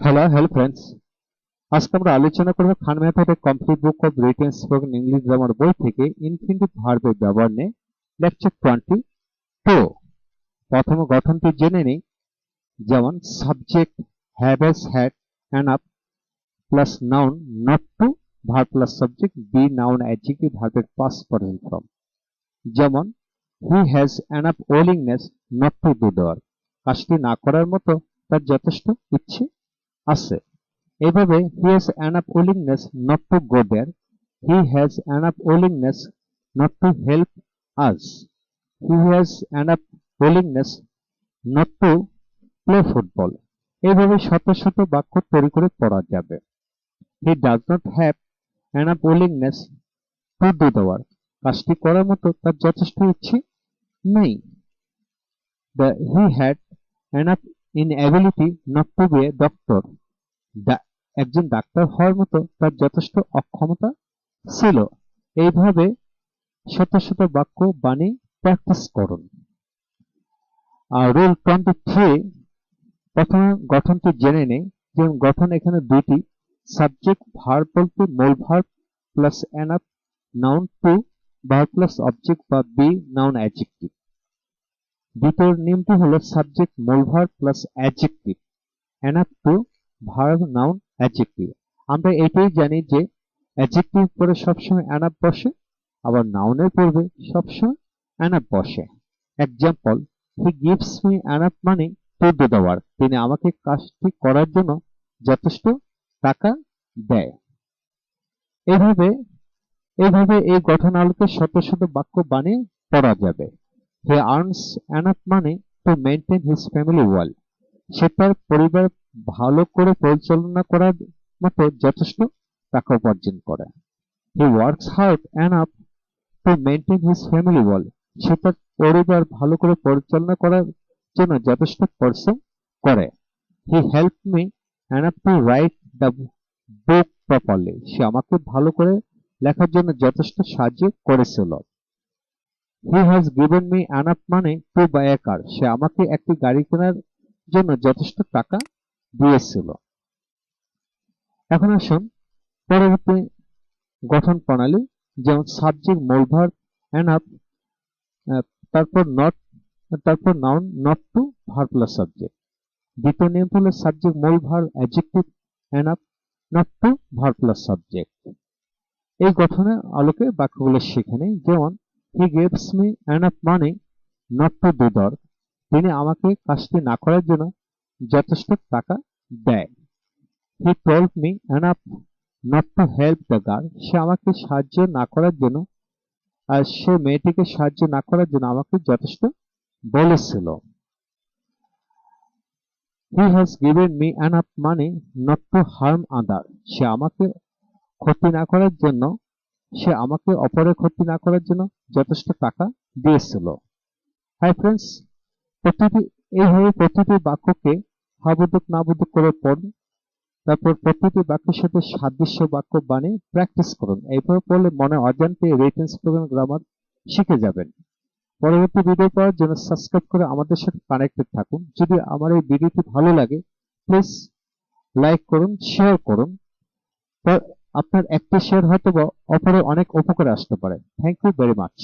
Hello hello friends আজকে আমরা আলোচনা করব খান মেথডের complete book of written spoken English grammar বই থেকে ইনফিনিটিভ ভার্বের ব্যবহার নিয়ে লেকচার টোয়েন্টি টু প্রথম গঠনটি জেনে নেই। যেমন subject haves had enough plus noun not to verb plus subject be noun adjective ভার্বের পাস পার্সন ফর্ম যেমন he has enough willingness not to do দেওয়ার কাজটি না করার মতো তার যথেষ্ট ইচ্ছে আছে। এইভাবে he has up willingness not to go there he has up willingness not to help us he has up willingness not to play football এইভাবে শত শত বাক্য তৈরি করে পড়া যাবে। He does not have up willingness to do the work কাজটি করার মতো তার যথেষ্ট ইচ্ছে নেই। The he had an inability not to be a doctor. একজন ডাক্তার হওয়ার মতো তার যথেষ্ট অক্ষমতা ছিল। এইভাবে শত শত বাক্য বাণী প্র্যাকটিস করুন। আর রুল টোয়েন্টি থ্রি প্রথমে গঠনটি জেনে নেই। যেমন গঠন এখানে দুইটি। সাবজেক্ট ভার বলতে মূল verb plus enough noun to verb plus object বা বি নাউন অ্যাডজেক্টিভ দ্বিতীয় নিয়মটি হলো সাবজেক্ট মূল verb plus adjective enough to verb noun adjective আমরা এটাই জানি যে অ্যাডজেক্টিভ পরে সবসময় অ্যানাপ বসে, আবার নাউনের পূর্বে সবসময় অ্যানাপ বসে। Example he gives me enough money the work তিনি আমাকে কাজটি করার জন্য যথেষ্ট টাকা দেয়। এভাবে এভাবে এই গঠন আলোকে শত শত বাক্য বানিয়ে পড়া যাবে। He earns enough money to maintain his family well সে তার পরিবার ভালো করে পরিচালনা করার মতো যথেষ্ট টাকা উপার্জন করে। He works hard enough to maintain his family well সে তার পরিবার ভালো করে পরিচালনা করার জন্য যথেষ্ট পরিশ্রম করে। He help me enough to write the book properly সে আমাকে ভালো করে লেখার জন্য যথেষ্ট সাহায্য করেছিল। He has given me enough money to buy a car সে আমাকে একটি গাড়ি কেনার জন্য যথেষ্ট টাকা দিয়েছিল। এখন আসুন, পরবর্তী গঠন প্রণালী, যেমন সাবজেক্ট মূল ভার অ্যানাফ তারপর নট তারপর noun not to verb plus subject দ্বিতীয় নিয়ম হলো সাবজেক্ট মূল verb adjective enough not to verb plus subject এই গঠনের আলোকে বাক্যগুলো শেখে যেমন he gaves me enough money not to do দর তিনি আমাকে কাজটি না করার জন্য যথেষ্ট টাকা দেয়। He told me enough not to help the girl সে আমাকে সাহায্য না করার জন্য আর সে মেয়েটিকে সাহায্য না করার জন্য আমাকে যথেষ্ট বলেছিল। He has given me enough money not to harm other সে আমাকে ক্ষতি না করার জন্য সে আমাকে অপরের ক্ষতি না করার জন্য যথেষ্ট টাকা দিয়েছিল। হাই ফ্রেন্ডস প্রতিটি এইভাবে প্রতিটি বাক্যকে হাবুদুক নাবুদুক করে পড়ুন। তারপর প্রতিটি বাক্যের সাথে সাদৃশ্য বাক্য বানিয়ে প্র্যাকটিস করুন। এইভাবে পড়লে মনে অজান্তে রিটেন্স প্রোগ্রাম গ্রামার শিখে যাবেন। পরবর্তী ভিডিও পাওয়ার জন্য সাবস্ক্রাইব করে আমাদের সাথে কানেক্টেড থাকুন। যদি আমার এই ভিডিওটি ভালো লাগে প্লিজ লাইক করুন শেয়ার করুন। আপনার একটা শেয়ার হয়তো অপরের অপরে অনেক উপকারে আসতে পারে। Thank you very much